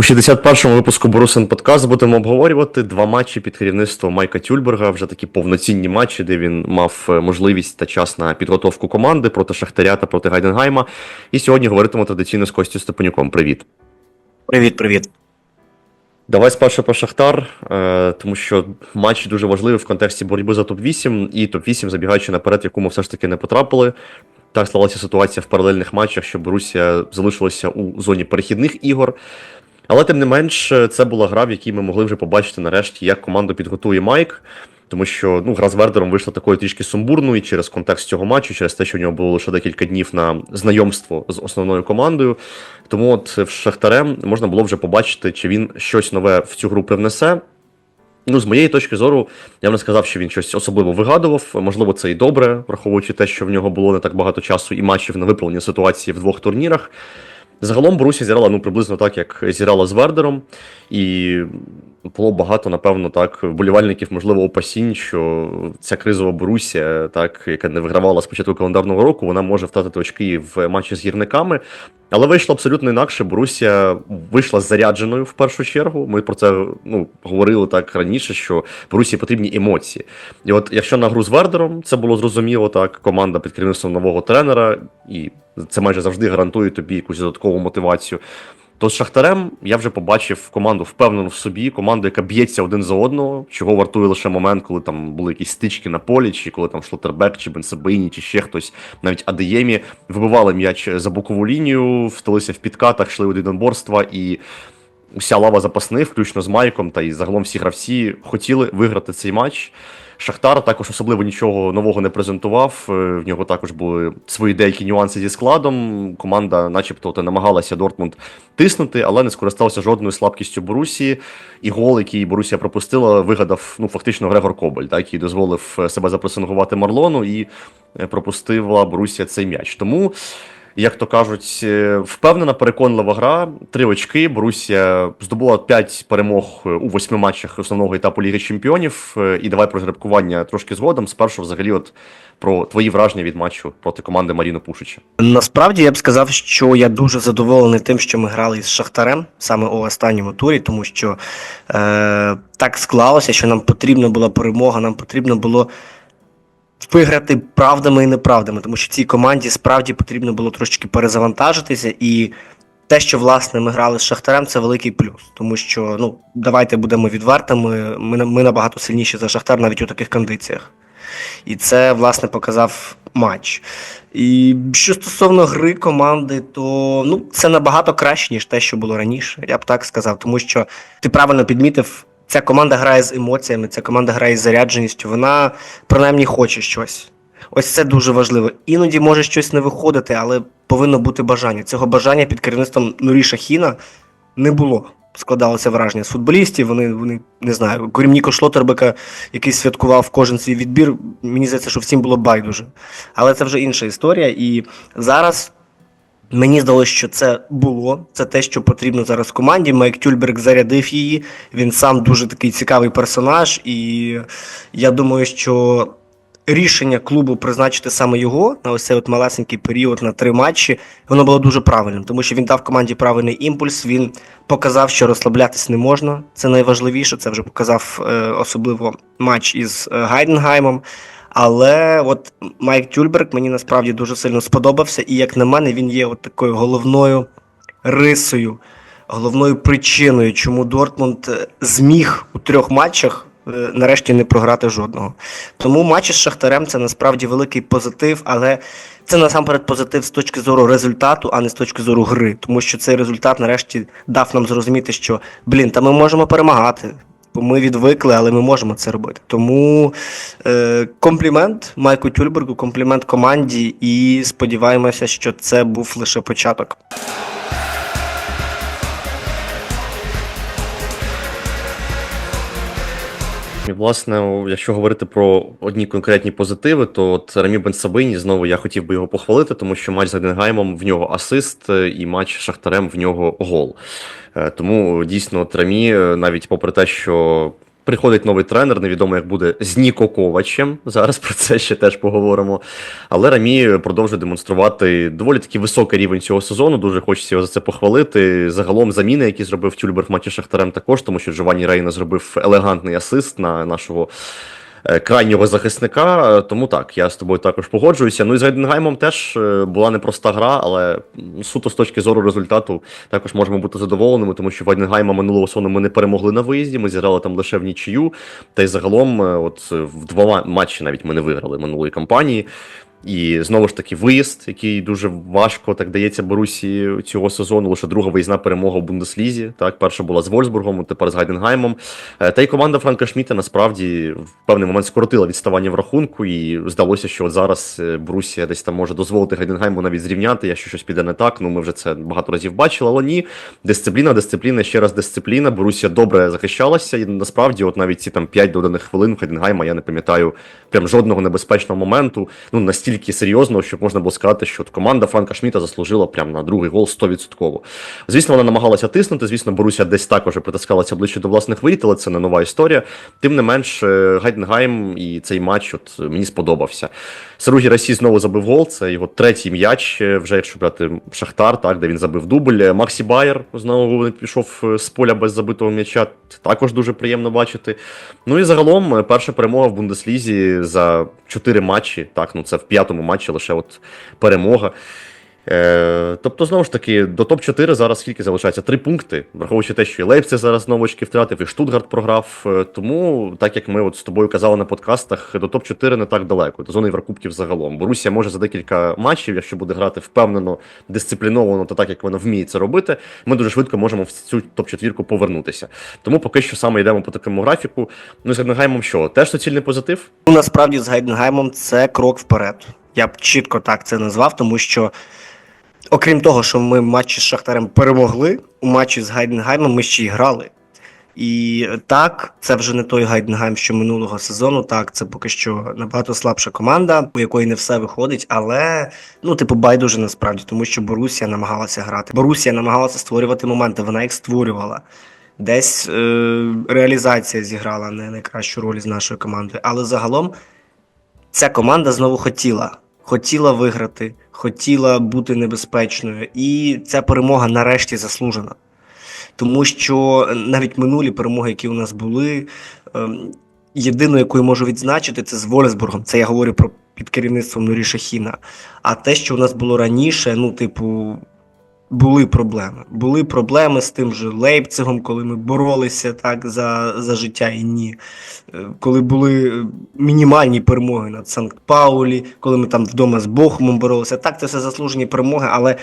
У 61-му випуску Борусин Подкаст будемо обговорювати два матчі під керівництвом Майка Тюльберга. Вже такі повноцінні матчі, де він мав е, можливість та час на підготовку команди проти Шахтаря та проти Гайденгайма. І сьогодні говоритимемо традиційно з Костю Степанюком. Привіт. Привіт, привіт. Давай спершу про Шахтар, е, тому що матч дуже важливий в контексті боротьби за топ-8 і топ-8, забігаючи наперед, яку ми все ж таки не потрапили. Так склалася ситуація в паралельних матчах, що Борусія залишилася у зоні перехідних ігор. Але тим не менш, це була гра, в якій ми могли вже побачити нарешті, як команду підготує Майк. Тому що ну, гра з Вердером вийшла такою трішки сумбурною через контекст цього матчу, через те, що в нього було лише декілька днів на знайомство з основною командою. Тому от в Шахтарем можна було вже побачити, чи він щось нове в цю гру привнесе. Ну, з моєї точки зору, я б не сказав, що він щось особливо вигадував. Можливо, це і добре, враховуючи те, що в нього було не так багато часу і матчів на виправлення ситуації в двох турнірах. Загалом Борусія зіграла ну, приблизно так, як зіграла з Вердером, і було багато, напевно, так, вболівальників, можливо, опасінь, що ця кризова Борусія, так, яка не вигравала з початку календарного року, вона може втратити очки в матчі з гірниками. Але вийшло абсолютно інакше. Борусія вийшла зарядженою в першу чергу. Ми про це ну, говорили так раніше, що Борусії потрібні емоції. І от якщо на гру з Вердером це було зрозуміло, так команда під керівництвом нового тренера, і це майже завжди гарантує тобі якусь додаткову мотивацію. То з Шахтарем я вже побачив команду впевнену в собі, команду, яка б'ється один за одного, чого вартує лише момент, коли там були якісь стички на полі, чи коли там Шлотербек, чи Бенсабині, чи ще хтось, навіть Адеємі, вибивали м'яч за бокову лінію, втилися в підкатах, йшли у єдиноборства і. Уся лава запасних, включно з Майком, та й загалом всі гравці хотіли виграти цей матч. Шахтар також особливо нічого нового не презентував. Е, В нього також були свої деякі нюанси зі складом. Команда, начебто, намагалася Дортмунд тиснути, але не скористалася жодною слабкістю Борусії. І гол, який Борусія пропустила, вигадав ну фактично Грегор Кобель, так, який дозволив е, себе запресингувати Марлону і е, пропустила Борусія цей м'яч. Тому. Як то кажуть, е, впевнена, переконлива гра. Три очки. Борусія здобула п'ять перемог у восьми матчах основного етапу Ліги Чемпіонів. Е, І давай про жеребкування трошки згодом. Спершу, взагалі, от про твої враження від матчу проти команди Маріно Пушича. Насправді я б сказав, що я дуже задоволений тим, що ми грали із Шахтарем саме у останньому турі, тому що е, так склалося, що нам потрібна була перемога, нам потрібно було виграти правдами і неправдами, тому що цій команді справді потрібно було трошечки перезавантажитися і. Те, що власне ми грали з Шахтарем, це великий плюс, тому що ну давайте будемо відвертими. Ми ми набагато сильніші за Шахтар навіть у таких кондиціях. І це, власне, показав матч. І що стосовно гри команди, то ну, це набагато краще, ніж те, що було раніше. Я б так сказав, тому що ти правильно підмітив, ця команда грає з емоціями, ця команда грає з зарядженістю, вона принаймні хоче щось. Ось це дуже важливо. Іноді може щось не виходити, але повинно бути бажання. Цього бажання під керівництвом Нурі Шахіна не було. Складалося враження з футболістів. Вони, вони не знаю, крім Ніко Шлотербека, який святкував кожен свій відбір. Мені здається, що всім було байдуже. Але це вже інша історія. І зараз мені здалося, що це було. Це те, що потрібно зараз команді. Майк Тюльберг зарядив її. Він сам дуже такий цікавий персонаж, і я думаю, що. Рішення клубу призначити саме його на ось цей от малесенький період на три матчі, воно було дуже правильним, тому що він дав команді правильний імпульс. Він показав, що розслаблятись не можна. Це найважливіше. Це вже показав е, особливо матч із е, Гайденгаймом. Але от Майк Тюльберг мені насправді дуже сильно сподобався, і як на мене, він є от такою головною рисою, головною причиною, чому Дортмунд е, зміг у трьох матчах е, нарешті не програти жодного. Тому матч з Шахтарем це насправді великий позитив, але це насамперед позитив з точки зору результату, а не з точки зору гри. Тому що цей результат нарешті дав нам зрозуміти, що блін, та ми можемо перемагати. Ми відвикли, але ми можемо це робити. Тому е, комплімент Майку Тюльбергу, комплімент команді, і сподіваємося, що це був лише початок. І, власне, якщо говорити про одні конкретні позитиви, то от Рамі Бенсабині знову я хотів би його похвалити, тому що матч з Гайденгаймом в нього асист, е, і матч з Шахтарем в нього гол. Е, Тому дійсно от Рамі, е, навіть попри те, що Приходить новий тренер, невідомо як буде з Ніко Ковачем. Зараз про це ще теж поговоримо. Але Рамі продовжує демонструвати доволі таки високий рівень цього сезону. Дуже хочеться його за це похвалити. Загалом заміни, які зробив Тюльбер в матчі Шахтарем, також, тому що Джованні Рейна зробив елегантний асист на нашого. Е, Крайнього захисника, Е, тому так, я з тобою також погоджуюся. Ну і з Гайденгаймом теж е, була непроста гра, але суто з точки зору результату також можемо бути задоволеними, тому що Вайденгайма минулого сезону ми не перемогли на виїзді, ми зіграли там лише в нічию. Та й загалом, от в два матчі навіть ми не виграли минулої кампанії. І знову ж таки, виїзд, який дуже важко так дається Борусі цього сезону. Лише друга виїзна перемога в Бундеслізі. Так, перша була з Вольсбургом, тепер з Гайденгаймом. Е, Та й команда Франка Шміта насправді в певний момент скоротила відставання в рахунку, і здалося, що от зараз е, Борусія десь там може дозволити Гайденгайму навіть зрівняти, якщо щось піде не так. Ну ми вже це багато разів бачили, але ні. Дисципліна, дисципліна, ще раз дисципліна. Борусія добре захищалася, і насправді, от навіть ці там 5 доданих хвилин в Гайденгайма я не пам'ятаю прям жодного небезпечного моменту. Ну настільки серйозно, щоб можна було сказати, що команда Франка Шміта заслужила прям на другий гол 100%. Звісно, вона намагалася тиснути. Звісно, Борусія десь також притискалася ближче до власних воріт, але це не нова історія. Тим не менш, е, Гайденгайм і цей матч от мені сподобався. Саругі Расі знову забив гол. Це його третій м'яч, е, вже якщо брати Шахтар, так де він забив дубль. Е, Максі Байер знову пішов з поля без забитого м'яча. Також дуже приємно бачити. Ну і загалом перша перемога в Бундеслізі за чотири матчі. Так, ну це в п'ятому матчі лише от перемога. Е, тобто, знову ж таки, до топ-4 зараз скільки залишається? Три пункти, враховуючи те, що і Лейпциг зараз знову очки втратив, і Штутгарт програв. Е, Тому, так як ми от з тобою казали на подкастах, до топ-4 не так далеко, до зони Єврокубків загалом. Борусія може за декілька матчів, якщо буде грати впевнено, дисципліновано, та так як вона вміє це робити, ми дуже швидко можемо в цю топ-4 повернутися. Тому поки що саме йдемо по такому графіку. Ну з Гайденгаймом що? Теж суцільний позитив? Ну, насправді з Гайденгаймом це крок вперед. Я б чітко так це назвав, тому що, окрім того, що ми матчі з Шахтарем перемогли, у матчі з Гайденгаймом ми ще й грали. І так, це вже не той Гайденгайм, що минулого сезону. Так, це поки що набагато слабша команда, у якої не все виходить, але ну, типу, байдуже насправді, тому що Борусія намагалася грати. Борусія намагалася створювати моменти, вона їх створювала. Десь е, реалізація зіграла не найкращу роль з нашою командою, але загалом ця команда знову хотіла. Хотіла виграти, хотіла бути небезпечною, і ця перемога нарешті заслужена. Тому що навіть минулі перемоги, які у нас були, ем, єдину, яку я можу відзначити, це з Вольсбургом. Це я говорю про під керівництвом Нурі Шахіна. А те, що у нас було раніше, ну, типу, були проблеми. Були проблеми з тим же Лейпцигом, коли ми боролися так за, за життя і ні. Е, Коли були е, мінімальні перемоги над Санкт-Паулі, коли ми там вдома з Бохумом боролися. Так, це все заслужені перемоги, але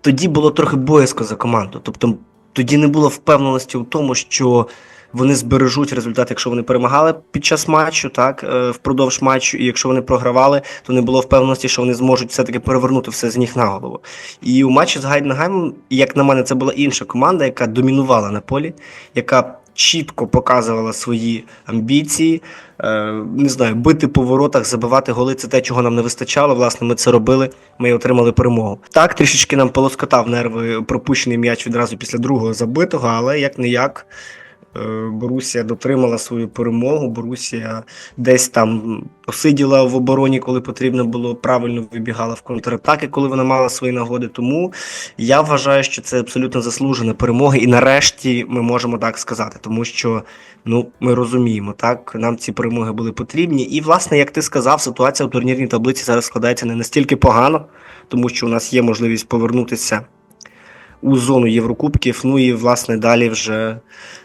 тоді було трохи боязко за команду. Тобто тоді не було впевненості у тому, що вони збережуть результат, якщо вони перемагали під час матчу, так е, впродовж матчу, і якщо вони програвали, то не було впевненості, що вони зможуть все-таки перевернути все з ніг на голову. І у матчі з Гайденгаймом, як на мене, це була інша команда, яка домінувала на полі, яка чітко показувала свої амбіції. Е, не знаю, бити по воротах, забивати голи це те, чого нам не вистачало. Власне, ми це робили. Ми отримали перемогу. Так, трішечки нам полоскотав нерви пропущений м'яч відразу після другого забитого, але як не як. Борусія дотримала свою перемогу. Борусія десь там посиділа в обороні, коли потрібно було правильно вибігала в контратаки, коли вона мала свої нагоди. Тому я вважаю, що це абсолютно заслужена перемога, і нарешті ми можемо так сказати, тому що ну ми розуміємо, так нам ці перемоги були потрібні. І, власне, як ти сказав, ситуація у турнірній таблиці зараз складається не настільки погано, тому що у нас є можливість повернутися у зону Єврокубків. Ну і власне далі вже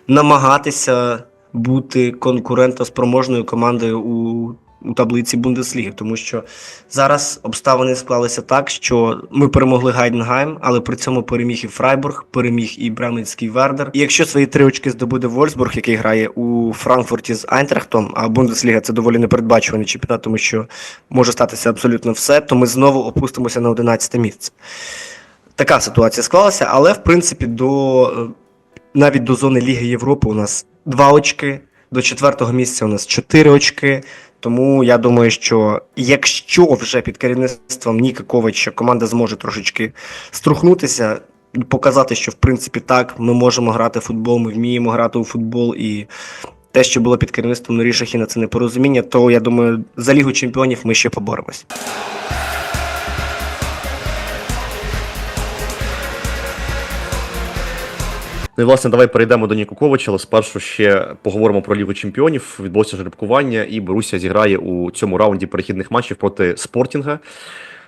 намагатися бути конкурентоспроможною командою у, у таблиці Бундесліги, тому що зараз обставини склалися так, що ми перемогли Гайденгайм, але при цьому переміг і Фрайбург, переміг і Бременський Вердер. І якщо свої три очки здобуде Вольсбург, який грає у Франкфурті з Айнтрахтом, а Бундесліга це доволі непередбачуваний чемпіонат, тому що може статися абсолютно все, то ми знову опустимося на 11 місце. Така ситуація склалася, але в принципі до е, навіть до зони Ліги Європи у нас два очки, до четвертого місця у нас чотири очки. Тому я думаю, що якщо вже під керівництвом Ніка Ковача команда зможе трошечки струхнутися, показати, що в принципі так, ми можемо грати в футбол, ми вміємо грати у футбол і те, що було під керівництвом Нурі Шахіна, це непорозуміння, то я думаю, за Лігу Чемпіонів ми ще поборемось. Ну і власне, давай перейдемо до Нікуковича, але спершу ще поговоримо про Лігу Чемпіонів. Відбулося жеребкування, і Боруся зіграє у цьому раунді перехідних матчів проти Спортінга.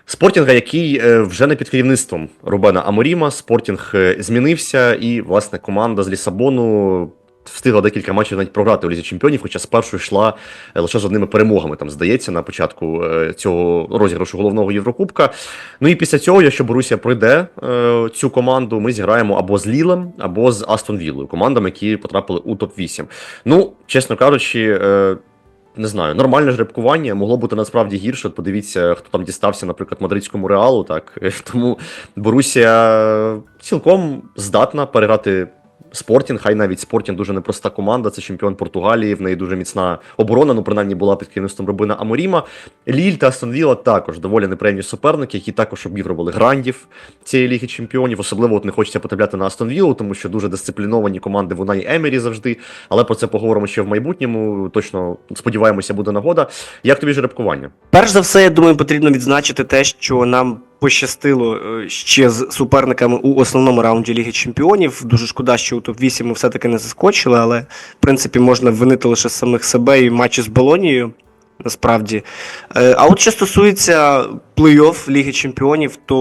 Спортінга, який е, вже не під керівництвом Рубена Аморіма. Спортінг е, змінився, і власне команда з Лісабону встигла декілька матчів навіть програти у Лізі Чемпіонів, хоча спершу йшла е, лише з одними перемогами. Там здається на початку е, цього розіграшу головного Єврокубка. Ну і після цього, якщо Борусія пройде е, цю команду, ми зіграємо або з Лілем, або з Астон Віллою, командами, які потрапили у топ-8. Ну, чесно кажучи. Не знаю, нормальне жеребкування могло бути насправді гірше. От подивіться, хто там дістався, наприклад, мадридському реалу. Так тому Борусія цілком здатна переграти Спортінг. Хай навіть Спортінг дуже непроста команда. Це чемпіон Португалії. В неї дуже міцна оборона. Ну принаймні була під керівництвом Робина Аморіма. Ліль та Астон Вілла також доволі неприємні суперники, які також обігрували грандів цієї ліги чемпіонів. Особливо от не хочеться потрапляти на Астон Віллу, тому що дуже дисципліновані команди в Унаї Емері завжди. Але про це поговоримо ще в майбутньому. Точно сподіваємося, буде нагода. Як тобі жеребкування? Перш за все, я думаю, потрібно відзначити те, що нам пощастило е, ще з суперниками у основному раунді Ліги Чемпіонів. Дуже шкода, що у топ-8 ми все-таки не заскочили, але в принципі можна винити лише самих себе і матчі з Болонією. Насправді. Е, А от що стосується плей-офф Ліги Чемпіонів, то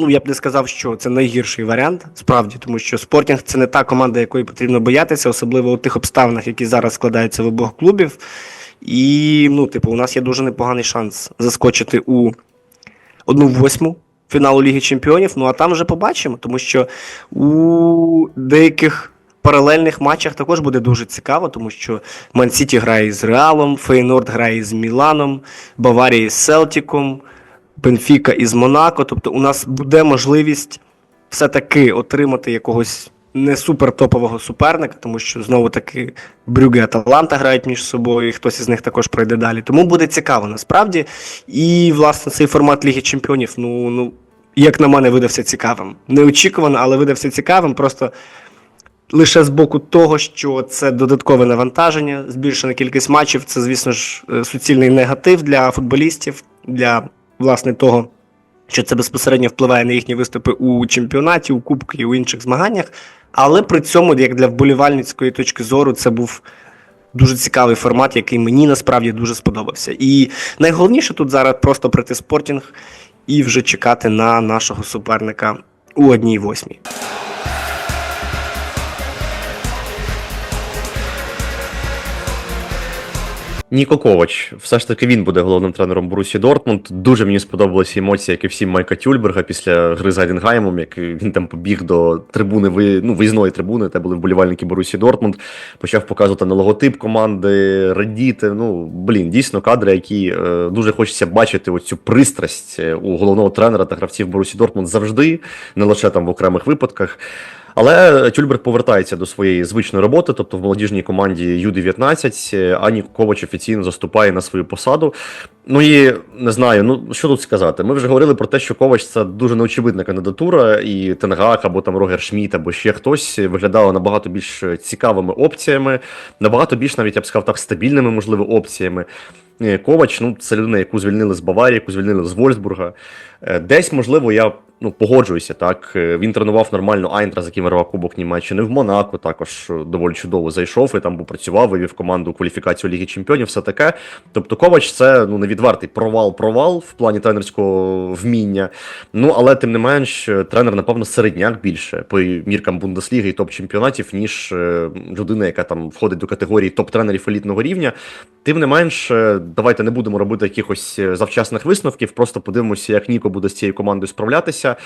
ну я б не сказав, що це найгірший варіант, справді, тому що Спортінг це не та команда, якої потрібно боятися, особливо у тих обставинах, які зараз складаються в обох клубів. І, ну, типу, у нас є дуже непоганий шанс заскочити у одну восьму фіналу Ліги Чемпіонів. Ну а там вже побачимо, тому що у деяких паралельних матчах також буде дуже цікаво, тому що Ман-Сіті грає з Реалом, Фейнорд грає з Міланом, Баварія з Селтіком, Бенфіка із Монако. Тобто у нас буде можливість все-таки отримати якогось не супер топового суперника, тому що знову таки Брюге Аталанта грають між собою, і хтось із них також пройде далі. Тому буде цікаво насправді. І, власне, цей формат Ліги Чемпіонів, ну, ну як на мене, видався цікавим. Неочікувано, але видався цікавим. Просто лише з боку того, що це додаткове навантаження, збільшена кількість матчів. Це, звісно ж, е, суцільний негатив для футболістів, для власне того, що це безпосередньо впливає на їхні виступи у чемпіонаті, у кубку і у інших змаганнях. Але при цьому, як для вболівальницької точки зору, це був дуже цікавий формат, який мені насправді дуже сподобався. І найголовніше тут зараз просто прийти спортінг і вже чекати на нашого суперника у одній восьмій. Ніко Ковач, все ж таки він буде головним тренером Борусі Дортмунд. Дуже мені сподобалися емоції, як і всім Майка Тюльберга після гри з Айденгаймом, як він там побіг до трибуни, ну, виїзної трибуни, де були вболівальники Борусі Дортмунд, почав показувати на логотип команди, радіти. Ну, блін, дійсно кадри, які е, дуже хочеться бачити оцю пристрасть е, у головного тренера та гравців Борусі Дортмунд завжди, не лише там в окремих випадках. Але Тюльберг повертається до своєї звичної роботи, тобто в молодіжній команді Ю-19, е, Ані Ковач офіційно заступає на свою посаду. Ну і не знаю, ну що тут сказати. Ми вже говорили про те, що Ковач це дуже неочевидна кандидатура, і Тенгак або там Рогер Шміт, або ще хтось виглядало набагато більш цікавими опціями, набагато більш навіть я б сказав так стабільними, можливо, опціями. Е, Ковач, ну це людина, яку звільнили з Баварії, яку звільнили з Вольсбурга. Е, Десь, можливо, я ну, погоджуюся, так. Е, Він тренував нормально Айнтра, з яким вирвав Кубок Німеччини в Монако, також доволі чудово зайшов і там працював, вивів команду кваліфікацію Ліги Чемпіонів, все таке. Тобто Ковач це ну, невідвертий провал-провал в плані тренерського вміння. Ну, але тим не менш, тренер, напевно, середняк більше по міркам Бундесліги і топ-чемпіонатів, ніж людина, яка там входить до категорії топ-тренерів елітного рівня. Тим не менш, давайте не будемо робити якихось е, завчасних висновків, просто подивимося, як Ніко буде з цією командою справлятися.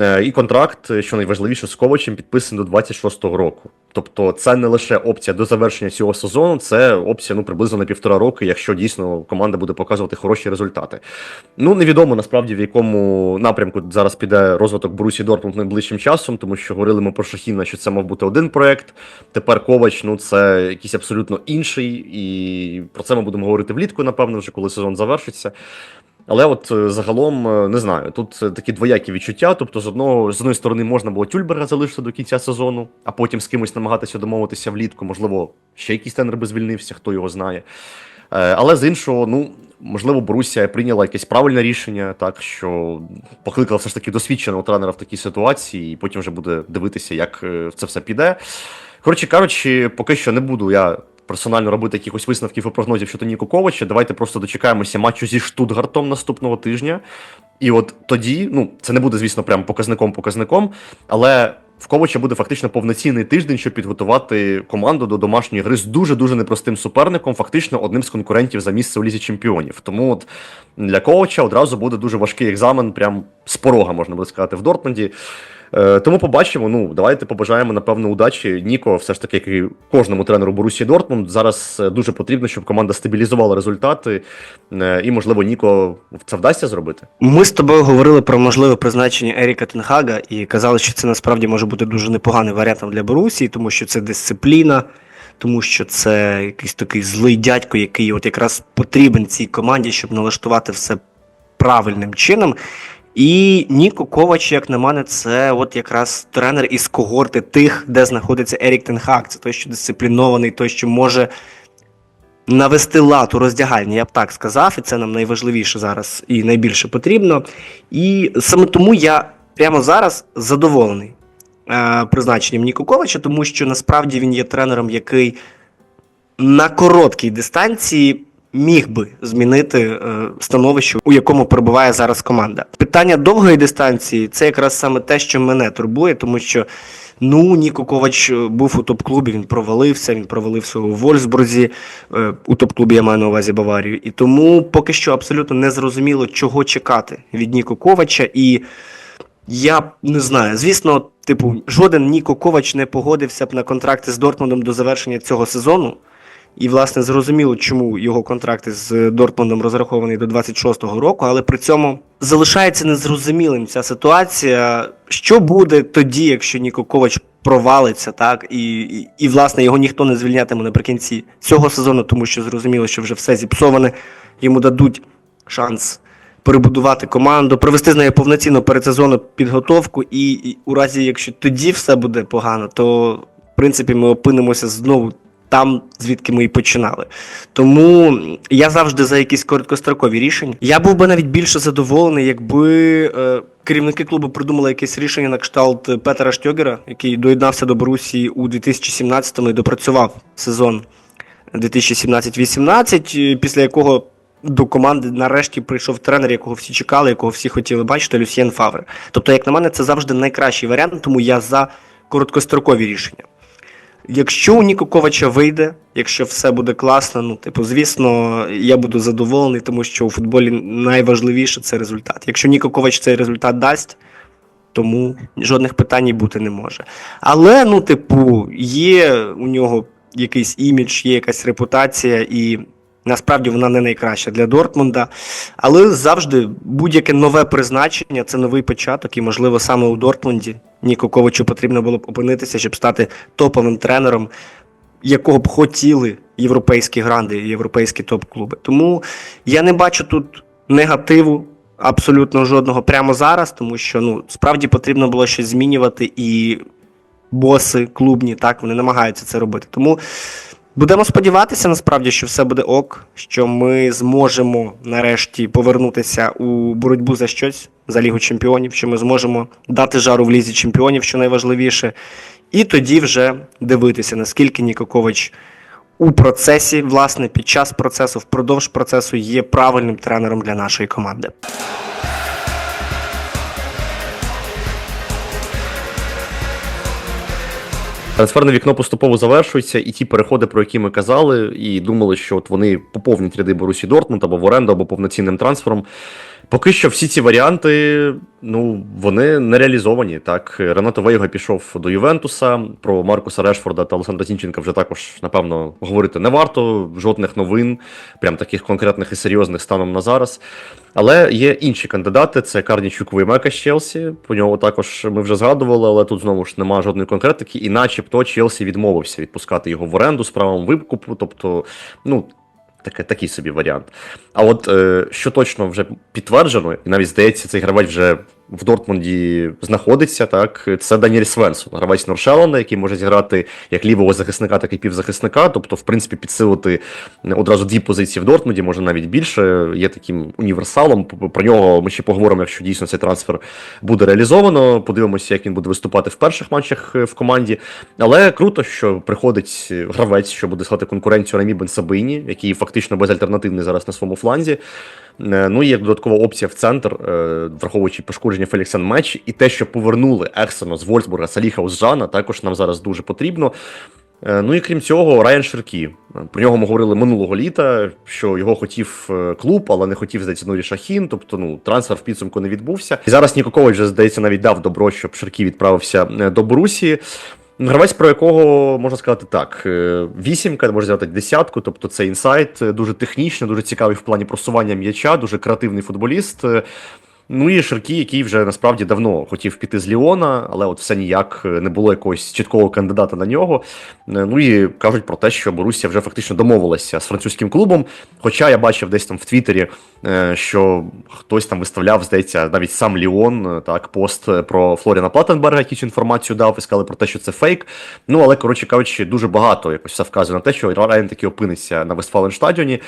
Е, І контракт, е, що найважливіше, з Ковачем підписаний до 26-го року. Тобто, це не лише опція до завершення цього сезону, це опція ну приблизно на півтора роки, якщо дійсно команда буде показувати хороші результати. Ну невідомо насправді в якому напрямку зараз піде розвиток Борусі Дортмунд найближчим часом, тому що говорили ми про Шахіна, що це мав бути один проект. Тепер Ковач, ну це якийсь абсолютно інший, і про це ми будемо говорити влітку, напевно, вже коли сезон завершиться. Але от е, загалом е, не знаю, тут е, такі двоякі відчуття. Тобто, з одного з одної сторони можна було Тюльберга залишити до кінця сезону, а потім з кимось намагатися домовитися влітку. Можливо, ще якийсь тренер би звільнився, хто його знає. Але з іншого, ну можливо, Борусія прийняла якесь правильне рішення, так що покликала все ж таки досвідченого тренера в такій ситуації, і потім вже буде дивитися, як це все піде. Коротше кажучи, поки що не буду я персонально робити якихось висновків і прогнозів щодо Ніко Ковача. Давайте просто дочекаємося матчу зі Штутгартом наступного тижня. І от тоді, ну це не буде, звісно, прям показником-показником, але в Ковача буде фактично повноцінний тиждень, щоб підготувати команду до домашньої гри з дуже дуже непростим суперником, фактично одним з конкурентів за місце у лізі чемпіонів. Тому от для Ковача одразу буде дуже важкий екзамен, прям з порога можна буде сказати, в Дортмунді. Е, Тому побачимо. Ну, давайте побажаємо, напевно, удачі. Ніко, все ж таки, як і кожному тренеру Борусі Дортмунд. Зараз е, дуже потрібно, щоб команда стабілізувала результати. Е, І, можливо, Ніко це вдасться зробити. Ми з тобою говорили про можливе призначення Еріка Тенхага і казали, що це насправді може бути дуже непоганим варіантом для Борусії, тому що це дисципліна, тому що це якийсь такий злий дядько, який от якраз потрібен цій команді, щоб налаштувати все правильним чином. І Ніко Ковач, як на мене, це от якраз тренер із когорти тих, де знаходиться Ерік Тенхаг. Це той, що дисциплінований, той, що може навести лад у роздягальні, я б так сказав, і це нам найважливіше зараз і найбільше потрібно. І саме тому я прямо зараз задоволений е, призначенням Ніко Ковача, тому що насправді він є тренером, який на короткій дистанції міг би змінити е, становище, у якому перебуває зараз команда. Питання довгої дистанції це якраз саме те, що мене турбує, тому що. Ну, Ніко Ковач е, був у топ-клубі, він провалився, він провалився у Вольсбурзі, е, у топ-клубі я маю на увазі Баварію. І тому поки що абсолютно не зрозуміло, чого чекати від Ніко Ковача. І я не знаю. Звісно, типу, жоден Ніко Ковач не погодився б на контракти з Дортмундом до завершення цього сезону. І, власне, зрозуміло, чому його контракт з Дортмундом розрахований до 26-го року, але при цьому залишається незрозумілим ця ситуація. Що буде тоді, якщо Ніко Ковач провалиться, так і, і, і власне його ніхто не звільнятиме наприкінці цього сезону, тому що зрозуміло, що вже все зіпсоване. Йому дадуть шанс перебудувати команду, провести з нею повноцінну передсезонну підготовку, і, і у разі, якщо тоді все буде погано, то в принципі ми опинимося знову там, звідки ми і починали. Тому я завжди за якісь короткострокові рішення. Я був би навіть більше задоволений, якби е, керівники клубу придумали якесь рішення на кшталт Петера Штьогера, який доєднався до Борусії у 2017-му і допрацював сезон 2017-18, е, після якого до команди нарешті прийшов тренер, якого всі чекали, якого всі хотіли бачити, Люсьєн Фавре. Тобто, як на мене, це завжди найкращий варіант, тому я за короткострокові рішення. Якщо у Ніко Ковача вийде, якщо все буде класно, ну типу, звісно, я буду задоволений, тому що у футболі найважливіше це результат. Якщо Ніко Ковач цей результат дасть, тому жодних питань бути не може. Але, ну, типу, є у нього якийсь імідж, є якась репутація, і насправді вона не найкраща для Дортмунда. Але завжди будь-яке нове призначення це новий початок, і, можливо, саме у Дортмунді Ніко Ковачу потрібно було б опинитися, щоб стати топовим тренером, якого б хотіли європейські гранди, європейські топ-клуби. Тому я не бачу тут негативу. Абсолютно жодного прямо зараз, тому що ну справді потрібно було щось змінювати, і боси клубні так вони намагаються це робити. Тому будемо сподіватися, насправді, що все буде ок, що ми зможемо нарешті повернутися у боротьбу за щось за Лігу Чемпіонів, що ми зможемо дати жару в лізі чемпіонів, що найважливіше, і тоді вже дивитися, наскільки Ніко Ковач у процесі, власне, під час процесу, впродовж процесу є правильним тренером для нашої команди. Трансферне вікно поступово завершується, і ті переходи, про які ми казали, і думали, що от вони поповнять ряди Борусі Дортмунд або в оренду, або повноцінним трансфером. Поки що всі ці варіанти, ну, вони не реалізовані. Так, Ренато Вейга пішов до Ювентуса. Про Маркуса Решфорда та Олександра Зінченка вже також, напевно, говорити не варто. Жодних новин, прям таких конкретних і серйозних станом на зараз. Але є інші кандидати: це Карнічук Веймека з Челсі. По нього також ми вже згадували, але тут знову ж немає жодної конкретики. І начебто Челсі відмовився відпускати його в оренду з правом викупу. Тобто, ну. Таке, такий собі варіант. А от е, що точно вже підтверджено, і навіть здається, цей гравець вже в Дортмунді знаходиться, так, це Даніель Свенсон, гравець Норшеланда, який може зіграти як лівого захисника, так і півзахисника. Тобто, в принципі, підсилити одразу дві позиції в Дортмунді, може навіть більше. Є таким універсалом. Про нього ми ще поговоримо, якщо дійсно цей трансфер буде реалізовано. Подивимося, як він буде виступати в перших матчах е, в команді. Але круто, що приходить гравець, що буде склати конкуренцію Рамі Бенсабині, який фактично безальтернативний зараз на своєму фланзі. Е, Ну і як додаткова опція в центр, е, враховуючи пошкодження Фелікса Меч, і те, що повернули Ексено з Вольсбурга, Саліха Узжана, також нам зараз дуже потрібно. Е, Ну і крім цього, Райан Шеркі. Про нього ми говорили минулого літа, що його хотів клуб, але не хотів здається Нурі Шахін. Тобто, ну трансфер в підсумку не відбувся. І зараз Нікокович вже здається навіть дав добро, щоб Шеркі відправився до Борусії. Гравець, про якого можна сказати так: е, вісімка, можна сказати десятку, тобто це інсайт, е, дуже технічно, дуже цікавий в плані просування м'яча, дуже креативний футболіст. Ну і Шеркі, який вже насправді давно хотів піти з Ліона, але от все ніяк е, не було якогось чіткого кандидата на нього. Е, Ну і кажуть про те, що Борусія вже фактично домовилася з французьким клубом. Хоча я бачив десь там в Твіттері, е, що хтось там виставляв, здається, навіть сам Ліон, так, пост про Флоріна Платтенберга, якийсь інформацію дав і сказали про те, що це фейк. Ну але коротше кажучи, дуже багато якось все вказує на те, що Райан таки опиниться на Вестфаленштадіоні.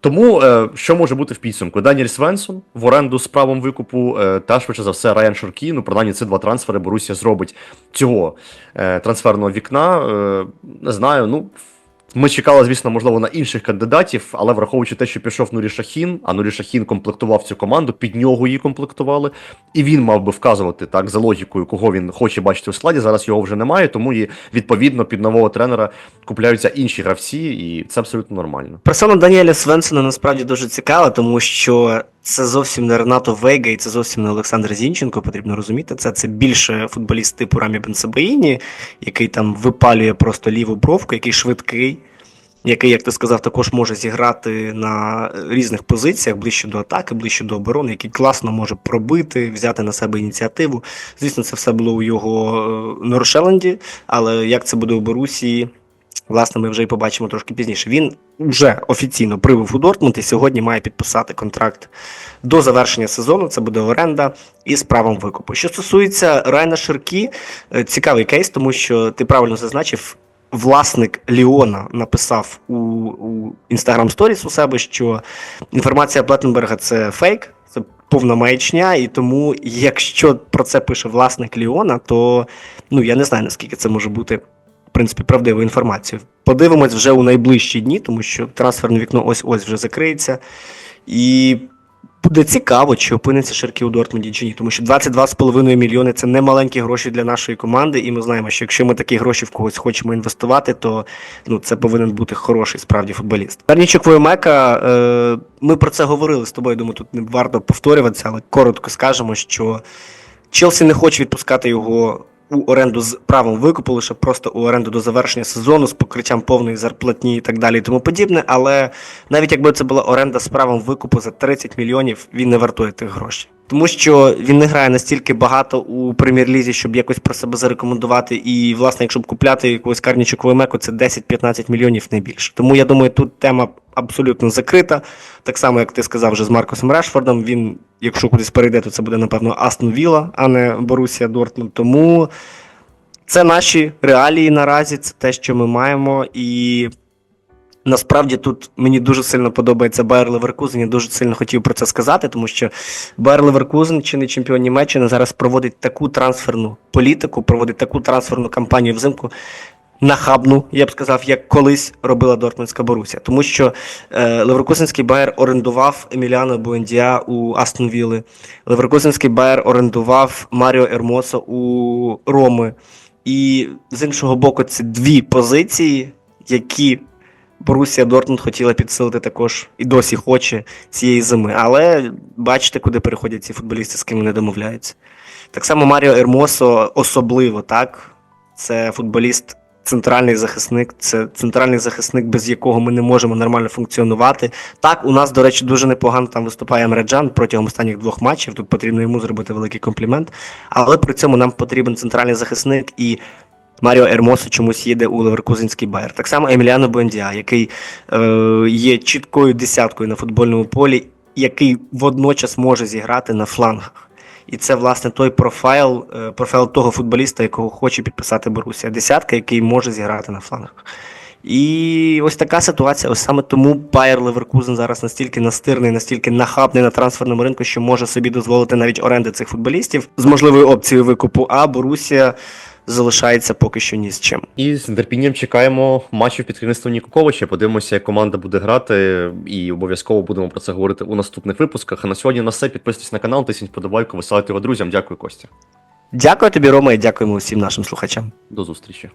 Тому е, що може бути в підсумку? Даніель Свенсон в оренду з правом викупу, е, та швидше за все Райан Шуркі. Ну, принаймні, це два трансфери Борусія зробить цього е, трансферного вікна. Е, не знаю, ну. Ми чекали, звісно, можливо, на інших кандидатів, але враховуючи те, що пішов Нурі Шахін, а Нурі Шахін комплектував цю команду, під нього її комплектували, і він мав би вказувати так за логікою, кого він хоче бачити у складі. Зараз його вже немає, тому і відповідно під нового тренера купляються інші гравці, і це абсолютно нормально. Персона Даніеля Свенсона насправді дуже цікава, тому що це зовсім не Ренато Вейга і це зовсім не Олександр Зінченко, потрібно розуміти. Це, це більше футболіст типу Рамі Бенсабаїні, який там випалює просто ліву бровку, який швидкий, який, як ти сказав, також може зіграти на різних позиціях, ближче до атаки, ближче до оборони, який класно може пробити, взяти на себе ініціативу. Звісно, це все було у його е, Норшеланді, але як це буде у Борусії? Власне, ми вже й побачимо трошки пізніше. Він вже офіційно прибув у Дортмунд і сьогодні має підписати контракт до завершення сезону. Це буде оренда із правом викупу. Що стосується Райна Ширкі, е, цікавий кейс, тому що ти правильно зазначив. Власник Ліона написав у, Instagram Stories у себе, що інформація Плеттенберга це фейк, це повна маячня, і тому, якщо про це пише власник Ліона, то ну я не знаю наскільки це може бути в принципі правдивою інформацією. Подивимось вже у найближчі дні, тому що трансферне вікно ось ось вже закриється. І буде цікаво, чи опиниться Шеркі у Дортмунді чи ні, тому що 22,5 мільйони це не маленькі гроші для нашої команди, і ми знаємо, що якщо ми такі гроші в когось хочемо інвестувати, то ну це повинен бути хороший справді футболіст. Вернічок Воємека, е, ми про це говорили з тобою. Думаю, тут не варто повторюватися, але коротко скажемо, що Челсі не хоче відпускати його у оренду з правом викупу, лише просто у оренду до завершення сезону з покриттям повної зарплатні і так далі, і тому подібне. Але навіть якби це була оренда з правом викупу за 30 мільйонів, він не вартує тих грошей. Тому що він не грає настільки багато у прем'єр-лізі, щоб якось про себе зарекомендувати. І, власне, якщо б купляти якогось карнічок Вемеку, це 10-15 мільйонів не більше. Тому я думаю, тут тема абсолютно закрита. Так само, як ти сказав вже з Маркосом Решфордом. Він, якщо кудись перейде, то це буде, напевно, Астон Вілла, а не Борусія Дортмунд. Тому це наші реалії наразі, це те, що ми маємо. І насправді тут мені дуже сильно подобається Байер Леверкузен. Я дуже сильно хотів про це сказати, тому що Байер Леверкузен, не чемпіон Німеччини, зараз проводить таку трансферну політику, проводить таку трансферну кампанію взимку. Нахабну, я б сказав, як колись робила Дортмундська Боруся. Тому що е, Леверкузенський Байер орендував Еміліано Буендіа у Астон Вілли. Леверкузенський Байер орендував Маріо Ермосо у Роми. І з іншого боку, це дві позиції, які Борусія Дортмунд хотіла підсилити також і досі хоче цієї зими. Але бачите, куди переходять ці футболісти, з ким вони домовляються. Так само Маріо Ермосо особливо, так? Це футболіст. Центральний захисник це центральний захисник, без якого ми не можемо нормально функціонувати. Так, у нас, до речі, дуже непогано там виступає Мреджан протягом останніх двох матчів. Тут потрібно йому зробити великий комплімент. Але при цьому нам потрібен центральний захисник і Маріо Ермосо чомусь їде у Леверкузенський Байер. Так само Еміліано Буендіа, який е, є чіткою десяткою на футбольному полі, який водночас може зіграти на флангах. І це, власне, той профайл, е, профайл того футболіста, якого хоче підписати Борусія. Десятка, який може зіграти на флангах. І ось така ситуація. Ось саме тому Байер Леверкузен зараз настільки настирний, настільки нахабний на трансферному ринку, що може собі дозволити навіть оренди цих футболістів з можливою опцією викупу. А Борусія залишається поки що ні з чим. І з нетерпінням чекаємо матчів під керівництвом Нікоковича. Подивимося, як команда буде грати, і обов'язково будемо про це говорити у наступних випусках. А на сьогодні на все. Підписуйтесь на канал, тисніть подобайку, висилайте його друзям. Дякую, Костя. Дякую тобі, Рома, і дякуємо всім нашим слухачам. До зустрічі.